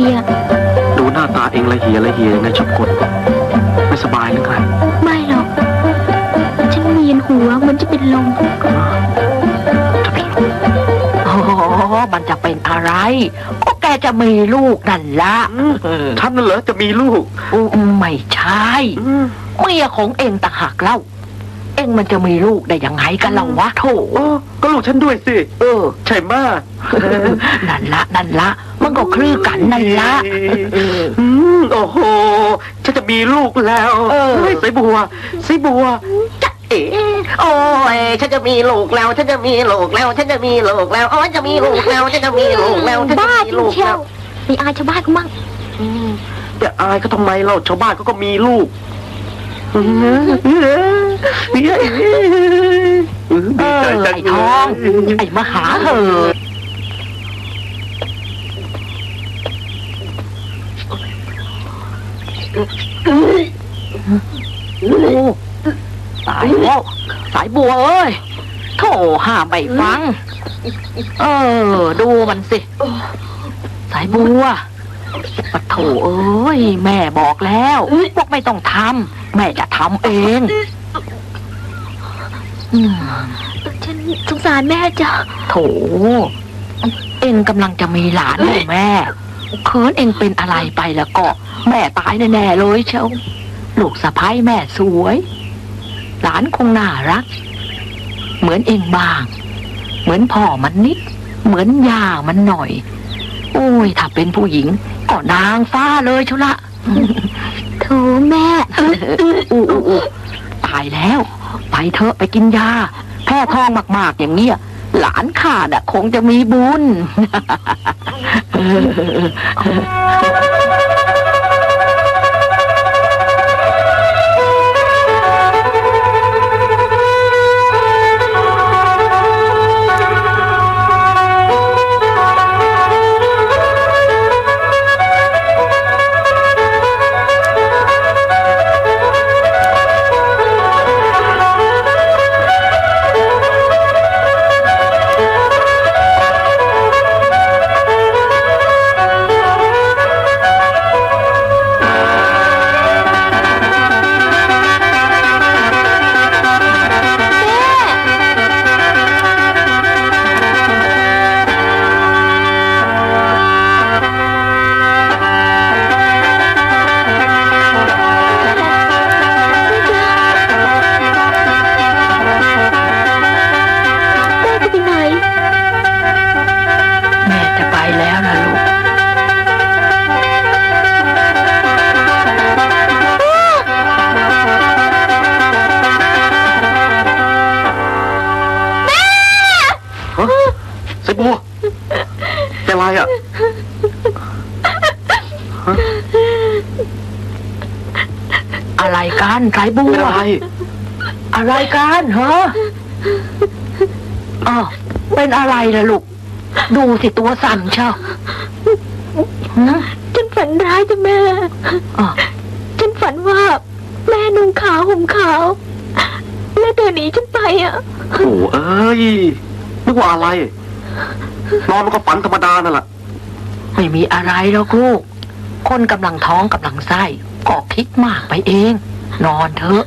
ีย ดูหน้าตาเองละเหียละเหียยัไงชอบกดไม่สบายหรือไงไม่หรอก ฉันเวียนหัวเหมันจะเป็นลม จะเป็นโอ้โหมันจะเป็นอะไร ก็แกจะมีลูกนั่นละฉันน่ะเหรอจะมีลูกไม่ใช่เมียของเองต่หากเล่า เองมันจะมีลูกได้ยังไงกันเล่าวะโถก็ลูกฉันด้วยสิ เออ ใช่ไหมนั่นละนั่นละ มันก็คลือกันนั่นละเอออืมโอ้โหฉันจะมีลูกแล้วเออฮ้ยสายบัวสายบัวจะเอ๋โอ้ยฉันจะมีลูกแล้วฉันจะมีลูกแล้วฉันจะมีลูกแล้วโอ้ยจะมีลูกแล้วฉันจะมีลูกแล้วฉันจะบ้ามีจริลูงกเชียแล้ววมีอายชาวบ้านเขามั่งอืมจะอายเขาทำไมเราชาวบ้านเขาก็มีลูกดีใจเออจังไอ้เลทองยไอ้มหาเหอะ โอ้ตายแล้ว สายบัวเอ้ยโถห้ามไม่ฟัง เออ ดูมันสิ สายบัวปะโถเอ้ย แม่บอกแล้วบอกไม่ต้องทำแม่จะทำเองอืมฉันสงสารแม่จ้ะโถ เอ็งกำลังจะมีหลานอยู่แม่ เคินเอ็งเป็นอะไรไปแล้วก็ แม่ตายแน่ๆเลยเชียวลูกสะพ้ายแม่สวย หลานคงน่ารัก เหมือนเอ็งบ้าง เหมือนพ่อมันนิด เหมือนย่ามันหน่อย โอ้ย ถ้าเป็นผู้หญิงก็นางฟ้าเลยเชียวละโถแม่อู้อู้อู้ตายแล้ว ไปเถอะไปกินยา แพ้ท้องมาก ๆ อย่างเนี้ย หลานข้าน่ะ คงจะมีบุญ เป็นไรอะอะไรกันไรบัเป็นวอะไร อะไรกันเหรออ้าวเป็นอะไรล่ะลูก ดูสิตัวสั่นเชียวหืมฉันฝันร้ายจ้ะแม่ อ้าวฉันฝันว่า แม่นุ่งขาวห่มขาวแล้วเดินหนีฉันไปอะ โอ้เอ้ยนึกว่าอะไร นอนมันก็ฝันธรรมดานั่นแหละไม่มีอะไรหรอกลูก คนกำลังท้องกำลังไส้ก็คิดมากไปเอง นอนเถอะ